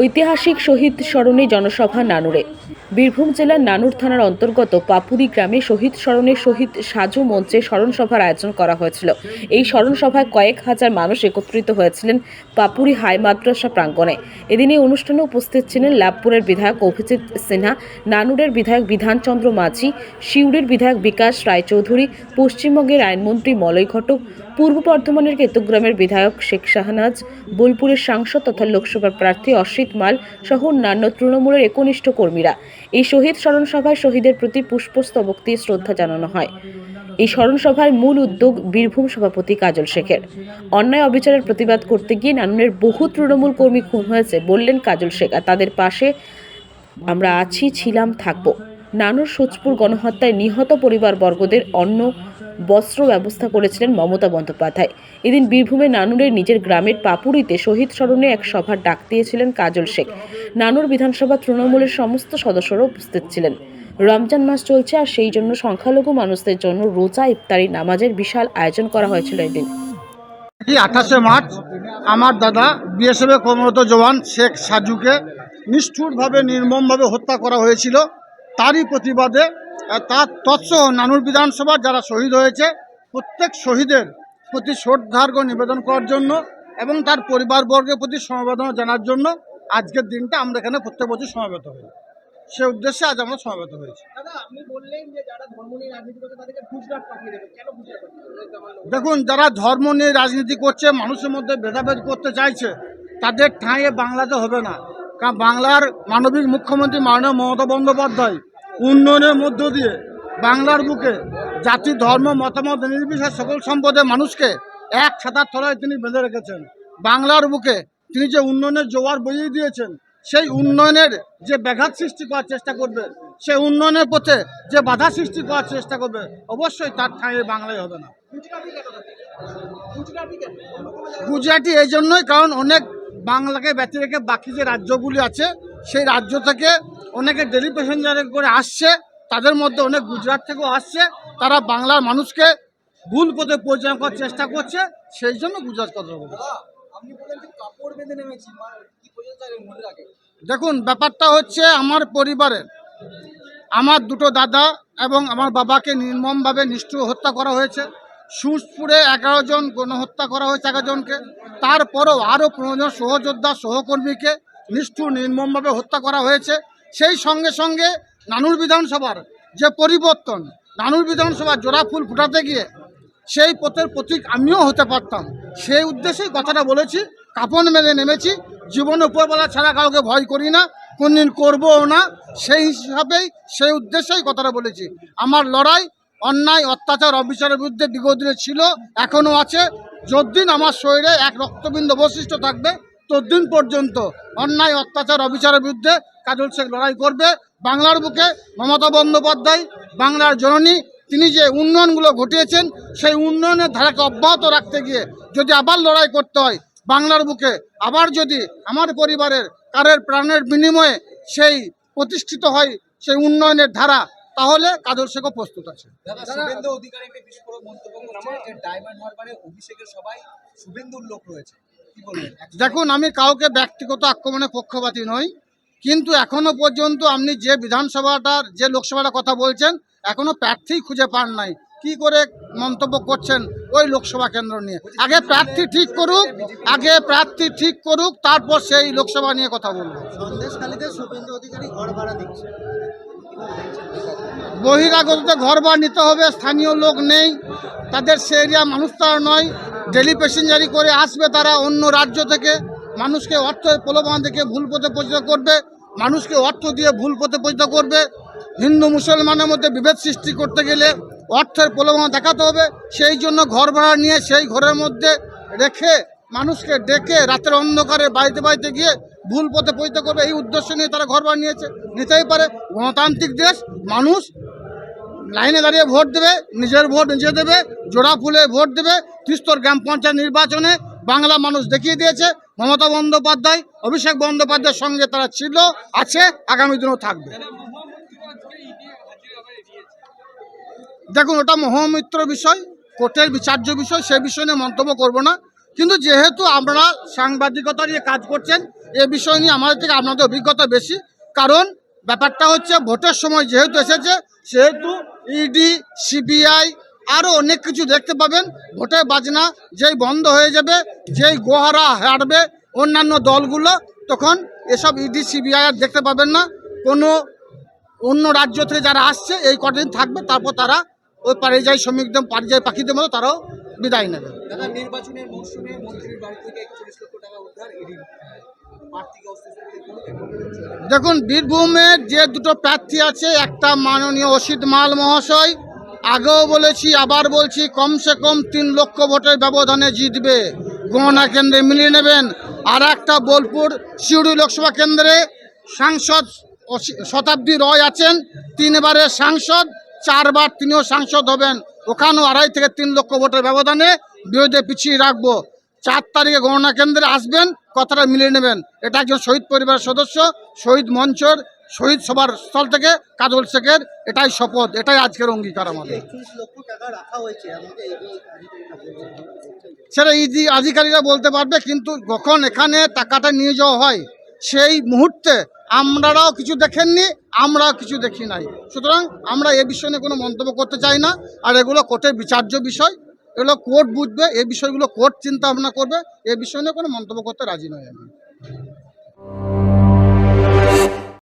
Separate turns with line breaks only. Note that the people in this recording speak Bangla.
ঐতিহাসিক শহীদ স্মরণে জনসভা নানুরে। বীরভূম জেলার নানুর থানার অন্তর্গত পাপুরি গ্রামে শহীদ স্মরণে শহীদ সাজু মঞ্চে স্মরণ সভার আয়োজন করা হয়েছিল। এই স্মরণ সভায় কয়েক হাজার মানুষ একত্রিত হয়েছিলেন পাপুরি হাই মাদ্রাসা প্রাঙ্গণে। এদিন এই অনুষ্ঠানে উপস্থিত ছিলেন লাভপুরের বিধায়ক অভিজিৎ সিনহা, নানুরের বিধায়ক বিধানচন্দ্র মাঝি, সিউড়ির বিধায়ক বিকাশ রায়চৌধুরী, পশ্চিমবঙ্গের আইনমন্ত্রী মলয় ঘটক, পূর্ব বর্ধমানের কেতুগ্রামের বিধায়ক শেখ শাহনাজ, বোলপুরের সাংসদ তথা লোকসভার প্রার্থী অসিত মাল সহ অন্যান্য তৃণমূলের একনিষ্ঠ কর্মীরা। এই শহীদ স্মরণ সভায় শহীদের প্রতি পুষ্পস্তবক দিয়ে শ্রদ্ধা জানানো হয়। এই স্মরণ সভার মূল উদ্যোগ বীরভূম সভাপতি কাজল শেখের। অন্যায় অবিচারের প্রতিবাদ করতে গিয়ে নানুনের বহু তৃণমূল কর্মী খুন হয়েছে বললেন কাজল শেখ। আর তাদের পাশে আমরা আছি, ছিলাম, থাকব। নানুর সোজপুর গণহত্যায় নিহত পরিবারবর্গদের অন্ন বস্ত্র ব্যবস্থা করেছিলেন মমতা বন্দ্যোপাধ্যায়। এদিন বীরভূমে নানুরের নিজের গ্রামের পাপুরিতে শহীদ স্মরণে এক সভার ডাক দিয়েছিলেন কাজল শেখ। নানুর বিধানসভা তৃণমূলের সমস্ত সদস্যরা উপস্থিত ছিলেন। রমজান মাস চলছে আর সেই জন্য সংখ্যালঘু মানুষদের জন্য রোজা, ইফতারি, নামাজের বিশাল আয়োজন করা হয়েছিল এদিন।
আঠাশে মার্চ আমার দাদা বিএসএফে কর্মরত জওয়ান শেখ সাজুকে নিষ্ঠুরভাবে, নির্মমভাবে হত্যা করা হয়েছিল। তারই প্রতিবাদে তার তৎসহ নানুর বিধানসভা যারা শহীদ হয়েছে প্রত্যেক শহীদের প্রতি শ্রদ্ধার্ঘ নিবেদন করার জন্য এবং তার পরিবারবর্গের প্রতি সমবেদনা জানার জন্য আজকের দিনটা আমরা এখানে প্রত্যেক বছর সমবেত হই। সে উদ্দেশ্যে আজ আমরা সমবেত হয়েছি। দেখুন যারা ধর্ম নিয়ে রাজনীতি করছে মানুষের মধ্যে ভেদাভেদ করতে চাইছে তাদের ঠাঁইয়ে বাংলাতে হবে না। কারণ বাংলার মানবিক মুখ্যমন্ত্রী মাননীয় মমতা বন্দ্যোপাধ্যায় উন্নয়নের মধ্য দিয়ে বাংলার বুকে জাতি, ধর্ম, মতামত, নির্বিশেষে সকল সম্পদের মানুষকে এক ছাতার তলায় তিনি বেঁধে রেখেছেন। বাংলার বুকে তিনি যে উন্নয়নের জোয়ার বইয়ে দিয়েছেন, সেই উন্নয়নের যে ব্যাঘাত সৃষ্টি করার চেষ্টা করবে, সেই উন্নয়নের পথে যে বাধা সৃষ্টি করার চেষ্টা করবে, অবশ্যই তার ঠাঁইয়ে বাংলায় হবে না।
গুজরাটি
এই জন্যই, কারণ অনেক বাংলাকে ব্যতি রেখে বাকি যে রাজ্যগুলি আছে, সেই রাজ্য থেকে অনেকে ডেলি প্যাসেঞ্জারে করে আসছে তাদের মধ্যে অনেক গুজরাট থেকেও আসছে তারা বাংলার মানুষকে ভুল পথে পরিচালনা করার চেষ্টা করছে সেই জন্য গুজরাট কথা বলছে। দেখুন ব্যাপারটা হচ্ছে আমার পরিবারের। আমার দুটো দাদা এবং আমার বাবাকে নির্মমভাবে নিষ্ঠুর হত্যা করা হয়েছে। সুসপুরে এগারো জন গণহত্যা করা হয়েছে এগারো জনকে। তারপরও আরও পনেরো জন সহযোদ্ধা সহকর্মীকে নিষ্ঠুর নির্মমভাবে হত্যা করা হয়েছে। সেই সঙ্গে সঙ্গে নানুর বিধানসভার যে পরিবর্তন, নানুর বিধানসভার জোড়া ফুল ফুটাতে গিয়ে সেই পথের প্রতীক আমিও হতে পারতাম। সেই উদ্দেশ্যেই কথাটা বলেছি কাপড় মেলে নেমেছি, জীবনে উপরবেলা ছাড়া কাউকে ভয় করি না, কোনদিন করবও না, সেই হিসাবেই, সেই উদ্দেশ্যেই কথাটা বলেছি। আমার লড়াই, অন্যায়, অত্যাচার, অবিচারের বিরুদ্ধে দীর্ঘদিনে ছিল, এখনও আছে। যতদিন আমার শরীরে এক রক্তবিন্দু অবশিষ্ট থাকবে ততদিন পর্যন্ত অন্যায়, অত্যাচার, অবিচারের বিরুদ্ধে কাজল শেখ লড়াই করবে। বাংলার বুকে মমতা বন্দ্যোপাধ্যায়, বাংলার জননী, তিনি যে উন্নয়নগুলো ঘটিয়েছেন, সেই উন্নয়নের ধারাকে অব্যাহত রাখতে গিয়ে যদি আবার লড়াই করতে হয়, বাংলার বুকে আবার যদি আমার পরিবারের কারের প্রাণের বিনিময়ে সেই প্রতিষ্ঠিত হয়, সেই উন্নয়নের ধারা, তাহলে কাজল শেখও প্রস্তুত আছে।
অধিকারী মন্তব্য সবাই শুভেন্দুর লোক রয়েছে।
দেখুন আমি কাউকে ব্যক্তিগত আক্রমণে পক্ষপাতী নই কিন্তু এখনও পর্যন্ত আপনি যে বিধানসভাটার যে লোকসভাটার কথা বলছেন এখনও প্রার্থী খুঁজে পান নাই। কি করে মন্তব্য করছেন ওই লোকসভা কেন্দ্র নিয়ে? আগে প্রার্থী ঠিক করুক আগে প্রার্থী ঠিক করুক তারপর সেই লোকসভা নিয়ে কথা বলব। বহিরাগততে ঘর ভাড়া নিতে হবে স্থানীয় লোক নেই তাদের সে এরিয়া মানুষ তারা নয়। ডেলি প্যাসেঞ্জারি করে আসবে তারা অন্য রাজ্য থেকে। মানুষকে অর্থের প্রলোভন থেকে ভুল পথে পরিচিত করবে। মানুষকে অর্থ দিয়ে ভুল পথে পরিচিত করবে। হিন্দু মুসলমানের মধ্যে বিভেদ সৃষ্টি করতে গেলে অর্থের প্রলোভন দেখাতে হবে। সেই জন্য ঘর ভাড়া নিয়ে সেই ঘরের মধ্যে রেখে মানুষকে ডেকে রাতের অন্ধকারে বাড়িতে বাড়িতে গিয়ে ভুল পথে পরিচিত করবে। এই উদ্দেশ্য নিয়ে তারা ঘর ভাড়া নিয়েছে। নিতেই পারে। গণতান্ত্রিক দেশ, মানুষ লাইনে দাঁড়িয়ে ভোট দেবে, নিজের ভোট নিজে দেবে, জোড়া ফুলে ভোট দেবে, ত্রিস্তর গ্রাম পঞ্চায়েত নির্বাচনে বাংলা মানুষ দেখিয়ে দিয়েছে, মমতা বন্দ্যোপাধ্যায়, অভিষেক বন্দ্যোপাধ্যায়ের সঙ্গে তারা ছিল, আছে, আগামী দিনেও থাকবে। দেখুন, ওটা মহামিত্র বিষয়, কোর্টের বিচার্য বিষয়, সে বিষয় নিয়ে মন্তব্য করব না। কিন্তু যেহেতু আপনারা সাংবাদিকতা নিয়ে কাজ করছেন, এ বিষয় নিয়ে আমাদের থেকে আপনাদের অভিজ্ঞতা বেশি, কারণ ব্যাপারটা হচ্ছে ভোটের সময় যেহেতু এসেছে, সেহেতু ইডি সিবিআই আরও অনেক কিছু দেখতে পাবেন। ভোটের বাজনা যেই বন্ধ হয়ে যাবে, যেই গোহারা হারবে অন্যান্য দলগুলো, তখন এসব ইডি সিবিআই আর দেখতে পাবেন না। কোনো অন্য রাজ্য থেকে যারা আসছে, এই কদিন থাকবে, তারপর তারা ওই পারিযায়ী শ্রমিকদের, পরিযায়ী পাখিদের মতো তারাও বিদায় নেবে।
দাদা, নির্বাচনের মৌসুমে মন্ত্রীর বাড়ি থেকে একচল্লিশ লক্ষ টাকা উদ্ধার অস্তিত্ব কোনো
দেখুন, বীরভূমের যে দুটো প্রার্থী আছে, একটা মাননীয় অসিত মাল মহাশয়, আগেও বলেছি, আবার বলছি, কমসে কম তিন লক্ষ ভোটের ব্যবধানে জিতবে। গণনা কেন্দ্রে মিলিয়ে নেবেন। আর একটা বোলপুর সিউড়ি লোকসভা কেন্দ্রে সাংসদ শতাব্দী রয় আছেন, তিনবারের সাংসদ, চারবার তিনিও সাংসদ হবেন। ওখানেও আড়াই থেকে তিন লক্ষ ভোটের ব্যবধানে বিরোধী পিছিয়ে রাখব। চার তারিখে গণনা কেন্দ্রে আসবেন কথাটা মিলিয়ে নেবেন। এটা একজন শহীদ পরিবারের সদস্য, শহীদ মঞ্চর, শহীদ সভার স্থল থেকে কাজল শেখের। এটাই শপথ, এটাই আজকের অঙ্গীকার আমাদের। সেটা ইডি আধিকারিকরা বলতে পারবে, কিন্তু যখন এখানে টাকাটা নিয়ে যাওয়া হয়, সেই মুহূর্তে আমরাও কিছু দেখেননি, আমরাও কিছু দেখি নাই। সুতরাং আমরা এ বিষয়ে নিয়ে কোনো মন্তব্য করতে চাই না, আর এগুলো কোর্টের বিচার্য বিষয়। এগুলো কোর্ট বুঝবে, এই বিষয়গুলো কোর্ট চিন্তা ভাবনা করবে, এই বিষয় নিয়ে কোনো মন্তব্য করতে রাজি নয় আমি।